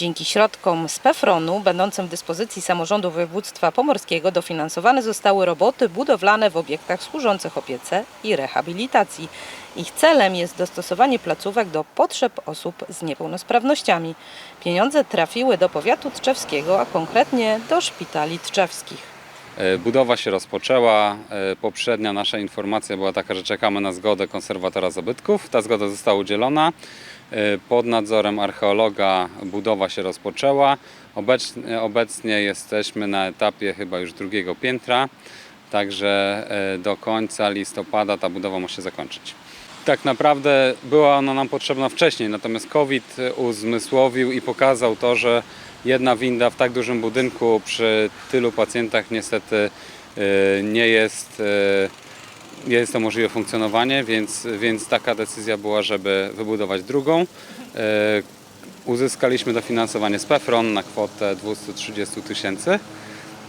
Dzięki środkom z PEFRON-u, będącym w dyspozycji samorządu województwa pomorskiego, dofinansowane zostały roboty budowlane w obiektach służących opiece i rehabilitacji. Ich celem jest dostosowanie placówek do potrzeb osób z niepełnosprawnościami. Pieniądze trafiły do powiatu tczewskiego, a konkretnie do szpitali tczewskich. E, Budowa się rozpoczęła. E, Poprzednia nasza informacja była taka, że czekamy na zgodę konserwatora zabytków. Ta zgoda została udzielona. E, Pod nadzorem archeologa budowa się rozpoczęła. Obecnie, jesteśmy na etapie chyba już drugiego piętra, także e, do końca listopada ta budowa ma się zakończyć. Tak naprawdę była ona nam potrzebna wcześniej, natomiast COVID uzmysłowił i pokazał to, że jedna winda w tak dużym budynku przy tylu pacjentach niestety e, nie jest, jest to możliwe funkcjonowanie, więc, więc taka decyzja była, żeby wybudować drugą. E, Uzyskaliśmy dofinansowanie z PEFRON na kwotę 230 tysięcy.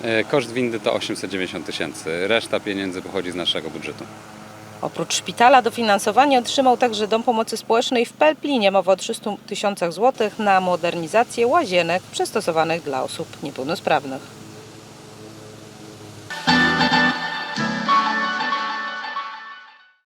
E, Koszt windy to 890 tysięcy. Reszta pieniędzy pochodzi z naszego budżetu. Oprócz szpitala dofinansowanie otrzymał także Dom Pomocy Społecznej w Pelplinie. Mowa o 300 tysiącach złotych na modernizację łazienek przystosowanych dla osób niepełnosprawnych.